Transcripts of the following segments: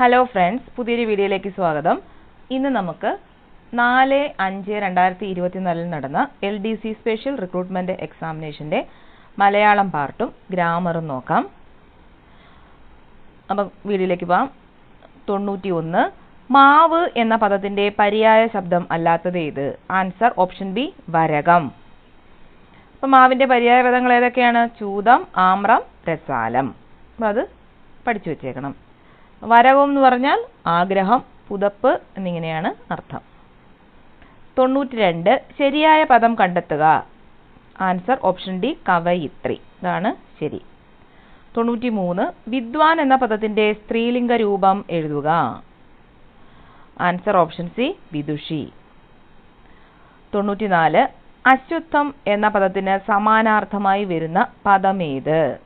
Hello friends പുതിയൊരു വീഡിയോയിലേക്ക് സ്വാഗതം. ഇന്ന് നമുക്ക് നാല് അഞ്ച് രണ്ടായിരത്തി ഇരുപത്തിനാലിൽ നടന്ന L D C special recruitment എക്സാമിനേഷന്റെ Malayalam പാർട്ടും ഗ്രാമറും നോക്കാം. അപ്പം വീഡിയോയിലേക്ക് പോവാം. തൊണ്ണൂറ്റി ഒന്ന് മാവ് എന്ന പദത്തിന്റെ പര്യായ ശബ്ദം അല്ലാത്തത് ഏത്? ആൻസർ ഓപ്ഷൻ ബി വരകം. അപ്പം മാവിന്റെ പര്യായ പദങ്ങൾ ഏതൊക്കെയാണ്? ചൂതം ആമ്രം രസാലം. അപ്പം അത് പഠിച്ചു വെച്ചേക്കണം. വരകം എന്ന് പറഞ്ഞാൽ ആഗ്രഹം പുതപ്പ് എന്നിങ്ങനെയാണ് അർത്ഥം. തൊണ്ണൂറ്റി രണ്ട് ശരിയായ പദം കണ്ടെത്തുക. ആൻസർ ഓപ്ഷൻ ഡി കവയിത്രി. ഇതാണ് ശരി. തൊണ്ണൂറ്റി മൂന്ന് വിദ്വാൻ എന്ന പദത്തിന്റെ സ്ത്രീലിംഗ രൂപം എഴുതുക. ആൻസർ ഓപ്ഷൻ സി വിദുഷി. തൊണ്ണൂറ്റിനാല് അശ്വത്ഥം എന്ന പദത്തിന് സമാനാർത്ഥമായി വരുന്ന പദമേത്?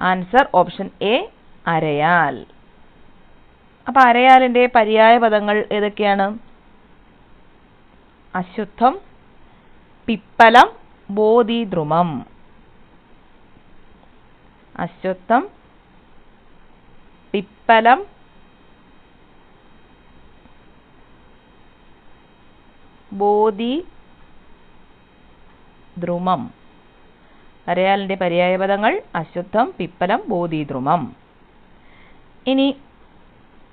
ആൻസർ ഓപ്ഷൻ എ അരയാൽ. അപ്പൊ അരയാലിന്റെ പര്യായ പദങ്ങൾ ഏതൊക്കെയാണ്? അശുദ്ധം പിപ്പലം ബോധിദ്രുമം. അശ്വത്ഥം പിപ്പലം ബോധി ദ്രുമം അരയാലിന്റെ പര്യായ പദങ്ങൾ അശ്വത്ഥം പിപ്പലം ബോധിദ്രുമം. ഇനി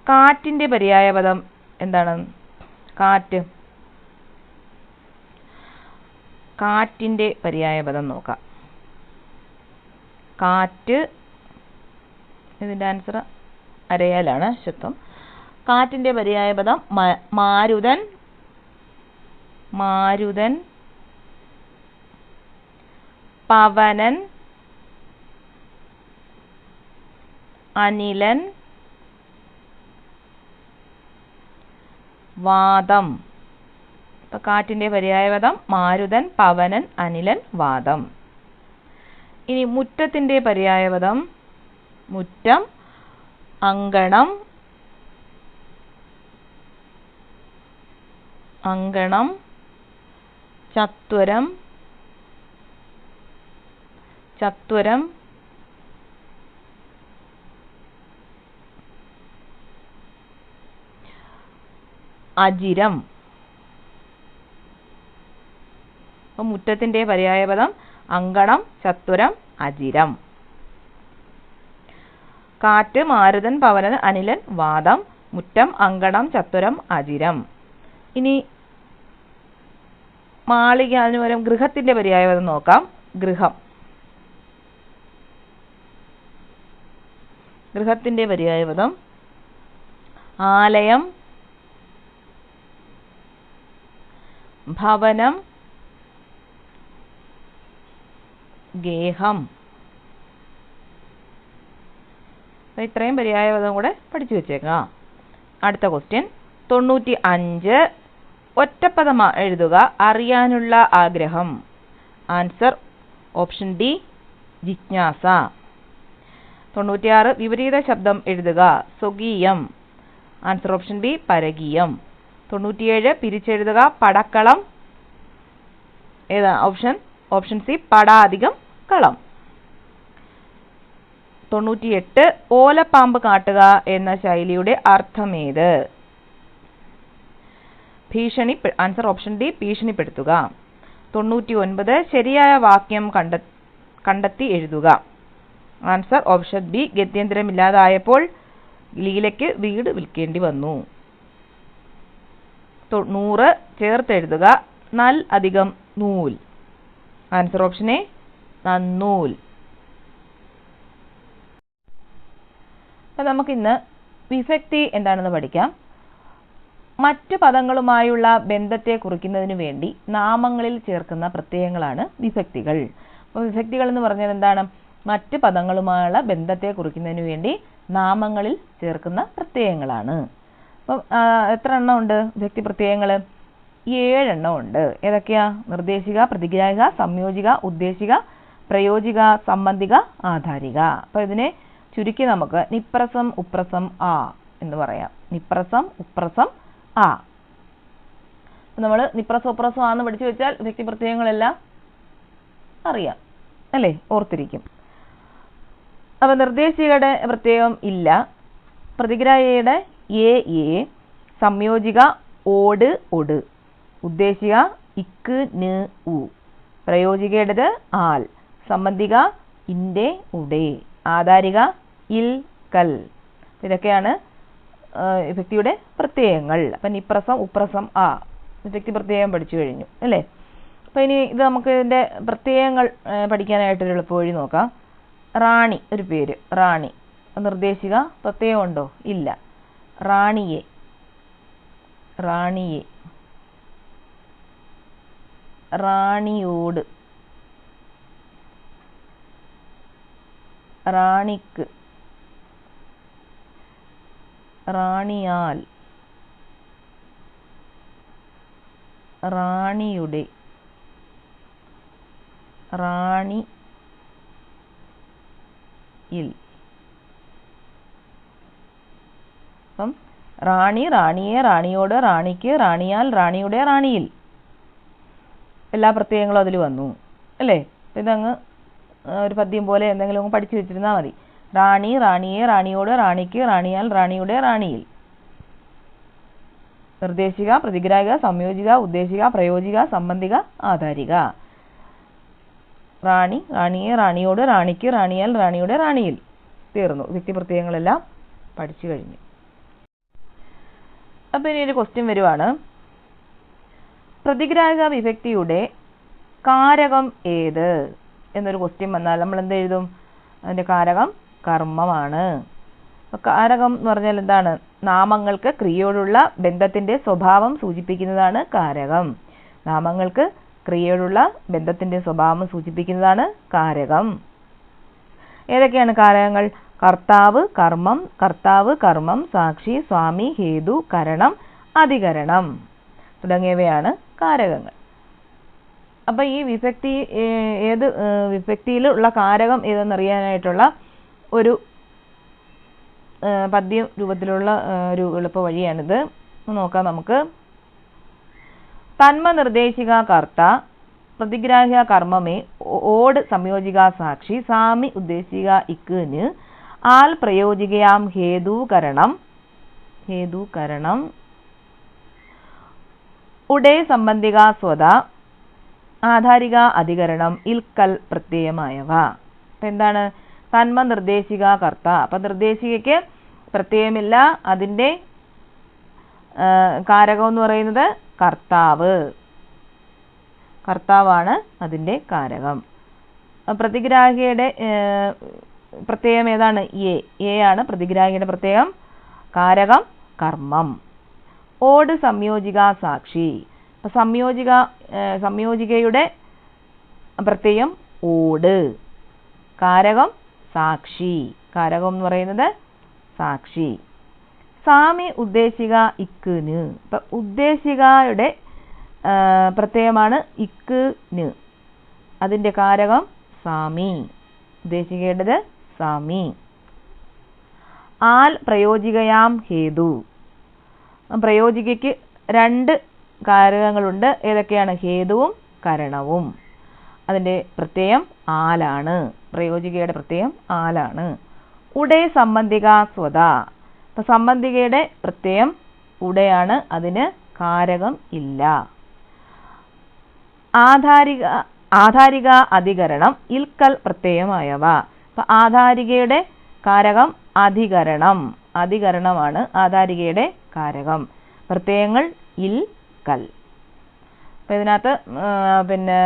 കാറ്റിന്റെ പര്യായ പദം എന്താണ്? കാറ്റ്. കാറ്റിന്റെ പര്യായ പദം നോക്കാം. കാറ്റ് ഇതിന്റെ ആൻസർ അരയാലാണ് ശത്വം കാറ്റിന്റെ പര്യായ പദം മാരുതൻ മാരുതൻ പവനൻ അനിലൻ. വാദം. ഇപ്പൊ കാറ്റിന്റെ പര്യായപദം മാരുതൻ പവനൻ അനിലൻ വാദം. ഇനി മുറ്റത്തിന്റെ പര്യായപദം മുറ്റം അങ്കണം അങ്കണം ചത്വരം ചത്വരം അജിരം. അപ്പം മുറ്റത്തിന്റെ പര്യായപദം അങ്കണം ചത്വരം അജിരം. കാറ്റ് മാരുതൻ പവനൻ അനിലൻ വാദം മുറ്റം അങ്കണം ചത്വരം അജിരം. ഇനി മാളിക അതിന് പകരം ഗൃഹത്തിന്റെ പര്യായപദം നോക്കാം. ഗൃഹം. ഗൃഹത്തിന്റെ പര്യായപദം ആലയം ഭവനം ഗേഹം. ഇത്രയും പര്യായപദം കൂടെ പഠിച്ചു വെച്ചേക്കാം. അടുത്ത ക്വസ്റ്റ്യൻ തൊണ്ണൂറ്റി അഞ്ച് ഒറ്റപ്പദം എഴുതുക. അറിയാനുള്ള ആഗ്രഹം. ആൻസർ ഓപ്ഷൻ ഡി ജിജ്ഞാസ. തൊണ്ണൂറ്റിയാറ്. വിപരീത ശബ്ദം എഴുതുക. സ്വകീയം. ആൻസർ ഓപ്ഷൻ ബി പരകീയം. തൊണ്ണൂറ്റിയേഴ് പിരിച്ചെഴുതുക പടക്കളം. ഏതാ ഓപ്ഷൻ ഓപ്ഷൻ സി പടാധികം കളം. തൊണ്ണൂറ്റിയെട്ട് ഓലപ്പാമ്പ് കാട്ടുക എന്ന ശൈലിയുടെ അർത്ഥമേത്? ഭീഷണി ആൻസർ ഓപ്ഷൻ ഡി ഭീഷണിപ്പെടുത്തുക. തൊണ്ണൂറ്റി ഒൻപത് ശരിയായ വാക്യം കണ്ട കണ്ടെത്തി എഴുതുക. ആൻസർ ഓപ്ഷൻ ബി ഗത്യന്തരമില്ലാതായപ്പോൾ ലീലയ്ക്ക് വീട് വിൽക്കേണ്ടി വന്നു. നൂറ് ചേർത്തെഴുതുക. നൽ അധികം നൂൽ. ആൻസർ ഓപ്ഷൻ എ നന്നൂൽ. അപ്പം നമുക്കിന്ന് വിഭക്തി എന്താണെന്ന് പഠിക്കാം. മറ്റ് പദങ്ങളുമായുള്ള ബന്ധത്തെ കുറിക്കുന്നതിന് വേണ്ടി നാമങ്ങളിൽ ചേർക്കുന്ന പ്രത്യയങ്ങളാണ് വിഭക്തികൾ. അപ്പോൾ വിഭക്തികൾ എന്ന് പറഞ്ഞാൽ എന്താണ്? മറ്റ് പദങ്ങളുമായുള്ള ബന്ധത്തെ കുറിക്കുന്നതിന് വേണ്ടി നാമങ്ങളിൽ ചേർക്കുന്ന പ്രത്യയങ്ങളാണ്. അപ്പം എത്ര എണ്ണം ഉണ്ട് വ്യക്തി പ്രത്യയങ്ങൾ ഏഴെണ്ണം ഉണ്ട് ഏതൊക്കെയാ? നിർദ്ദേശിക പ്രതിഗ്രാഹിക സംയോജിക ഉദ്ദേശിക പ്രയോജിക സംബന്ധിക ആധാരിക. അപ്പൊ ഇതിനെ ചുരുക്കി നമുക്ക് നിപ്രസം ഉപ്രസം ആ എന്ന് പറയാം. നിപ്രസം ഉപ്രസം ആ. നമ്മൾ നിപ്രസം ഉപ്രസം ആന്ന് പഠിച്ചു വെച്ചാൽ വ്യക്തി പ്രത്യയങ്ങളെല്ലാം അറിയാം. അല്ലേ? ഓർത്തിരിക്കും. അപ്പൊ നിർദ്ദേശികയുടെ പ്രത്യയം ഇല്ല. പ്രതിഗ്രാഹ്യയുടെ എ എ സംയോജിക ഓട് ഒട്. ഉദ്ദേശിക ഇക്ക് ന് ഉ. പ്രയോജികയുടേത് ആൽ. സംബന്ധിക ഇന്റെ ഉടെ. ആധാരിക ഇൽ കൽ. ഇതൊക്കെയാണ് വ്യക്തിയുടെ പ്രത്യയങ്ങൾ. അപ്പം നിപ്രസം ഉപ്രസം ആ. വ്യക്തി പ്രത്യയം പഠിച്ചു കഴിഞ്ഞു അല്ലേ? അപ്പം ഇനി ഇത് നമുക്ക് ഇതിന്റെ പ്രത്യയങ്ങൾ പഠിക്കാനായിട്ടൊരു എളുപ്പവഴി നോക്കാം. റാണി ഒരു പേര്. റാണി. നിർദ്ദേശിക പ്രത്യയമുണ്ടോ ഇല്ല. റാണിയെ. റാണിയെ. റാണിയോട്. റാണിക്ക്. റാണിയാൽ. റാണിയുടെ. റാണി. ഇൽ അപ്പം റാണി റാണിയെ റാണിയോട് റാണിക്ക് റാണിയാൽ റാണിയുടെ റാണിയിൽ. എല്ലാ പ്രത്യയങ്ങളും അതിൽ വന്നു. അല്ലേ? ഇതങ്ങ് ഒരു പദ്യം പോലെ എന്തെങ്കിലും അങ്ങ് പഠിച്ചു വെച്ചിരുന്നാൽ മതി. റാണി റാണിയെ റാണിയോട് റാണിക്ക് റാണിയാൽ റാണിയുടെ റാണിയിൽ. നിർദ്ദേശിക പ്രതിഗ്രാഹിക സംയോജിക ഉദ്ദേശിക പ്രയോജിക സംബന്ധിക ആധാരിക. റാണി റാണിയെ റാണിയോട് റാണിക്ക് റാണിയാൽ റാണിയുടെ റാണിയിൽ. തീർന്നു. വ്യക്തിപ്രത്യയങ്ങളെല്ലാം പഠിച്ചു കഴിഞ്ഞു. അപ്പോൾ ഇനി ഒരു ക്വസ്റ്റ്യൻ വരുവാണ്. പ്രതിഗ്രാഹക വിഭക്തിയുടെ കാരകം ഏത്? എന്നൊരു ക്വസ്റ്റ്യൻ വന്നാൽ നമ്മൾ എന്ത് എഴുതും? അതിന്റെ കാരകം കർമ്മമാണ്. കാരകം എന്ന് പറഞ്ഞാൽ എന്താണ്? നാമങ്ങൾക്ക് ക്രിയയോടുള്ള ബന്ധത്തിന്റെ സ്വഭാവം സൂചിപ്പിക്കുന്നതാണ് കാരകം. നാമങ്ങൾക്ക് ക്രിയയോടുള്ള ബന്ധത്തിന്റെ സ്വഭാവം സൂചിപ്പിക്കുന്നതാണ് കാരകം. ഏതൊക്കെയാണ് കാരകങ്ങൾ? കർത്താവ് കർമ്മം കർത്താവ് കർമ്മം സാക്ഷി സ്വാമി ഹേതു കരണം അധികരണം. തുടങ്ങിയവയാണ് കാരകങ്ങൾ. അപ്പൊ ഈ വിഭക്തി ഏത് വിഭക്തിയിലുള്ള കാരകം ഏതെന്നറിയാനായിട്ടുള്ള ഒരു പദ്യ രൂപത്തിലുള്ള ഒരു എളുപ്പ വഴിയാണിത്. നോക്കാം നമുക്ക്. തന്മ നിർദ്ദേശിക കർത്ത പ്രതിഗ്രാഹ്യ കർമ്മമേ ഓട് സംയോജിക സാക്ഷി സാമി ഉദ്ദേശിക ഇക്കിന് ആൽ പ്രയോജികയാം ഹേതുകരണം. ഹേതുകരണം. ഉടേ സംബന്ധിക സ്വത ആധാരിക അധികരണം ഇൽക്കൽ പ്രത്യയമായവ. എന്താണ്? തന്മ നിർദ്ദേശിക കർത്ത. അപ്പൊ നിർദ്ദേശികയ്ക്ക് പ്രത്യയമില്ല. അതിന്റെ കാരകം എന്ന് പറയുന്നത് കർത്താവ്. കർത്താവാണ് അതിന്റെ കാരകം. പ്രതിഗ്രാഹിയുടെ പ്രത്യയം ഏതാണ്? എ. എ ആണ് പ്രതിഗ്രാഹിയുടെ പ്രത്യയം കാരകം കർമ്മം. ഓട് സംയോജിക സാക്ഷി. സംയോജിക സംയോജികയുടെ പ്രത്യയം ഓട്. കാരകം സാക്ഷി. കാരകം എന്ന് പറയുന്നത് സാക്ഷി. സാമി ഉദ്ദേശിക ഇക്കിന്. ഇപ്പൊ ഉദ്ദേശികയുടെ പ്രത്യയമാണ് ഇക്കിന്. അതിന്റെ കാരകം സാമി. ഉദ്ദേശികയുടേത് സാമി ആൽ പ്രയോജികയാം ഹേതു. പ്രയോജികയ്ക്ക് രണ്ട് കാരകങ്ങളുണ്ട്. ഏതൊക്കെയാണ്? ഹേതുവും കരണവും. അതിന്റെ പ്രത്യയം ആലാണ്. പ്രയോജികയുടെ പ്രത്യയം ആലാണ്. ഉടേ സംബന്ധിക സ്വത അപ്പം സംബന്ധികയുടെ പ്രത്യയം ഉടയാണ്. അതിന് കാരകം ഇല്ല. ആധാരിക ആധാരിക അധികരണം ഇൽക്കൽ പ്രത്യയമായവ. അപ്പൊ ആധാരികയുടെ കാരകം അധികരണം. അധികരണമാണ് ആധാരികയുടെ കാരകം. പ്രത്യയങ്ങൾ ഇൽ കൽ. അപ്പം ഇതിനകത്ത് പിന്നെ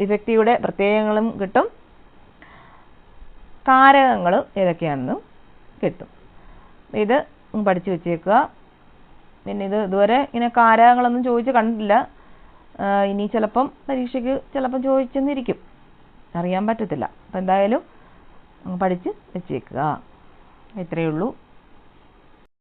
വിഭക്തിയുടെ പ്രത്യയങ്ങളും കിട്ടും. കാരകങ്ങൾ ഏതൊക്കെയാണെന്നും കിട്ടും. ഇത് പഠിച്ചു വെച്ചേക്കുക. പിന്നെ ഇത് ഇതുവരെ ഇങ്ങനെ കാരകങ്ങളൊന്നും ചോദിച്ച് കണ്ടില്ല ഇനി ചിലപ്പം പരീക്ഷയ്ക്ക് ചിലപ്പം ചോദിച്ചെന്നിരിക്കും. അറിയാൻ പറ്റത്തില്ല. അപ്പം എന്തായാലും പഠിച്ച് വെച്ചേക്കുക. ഇത്രയേ ഉള്ളൂ.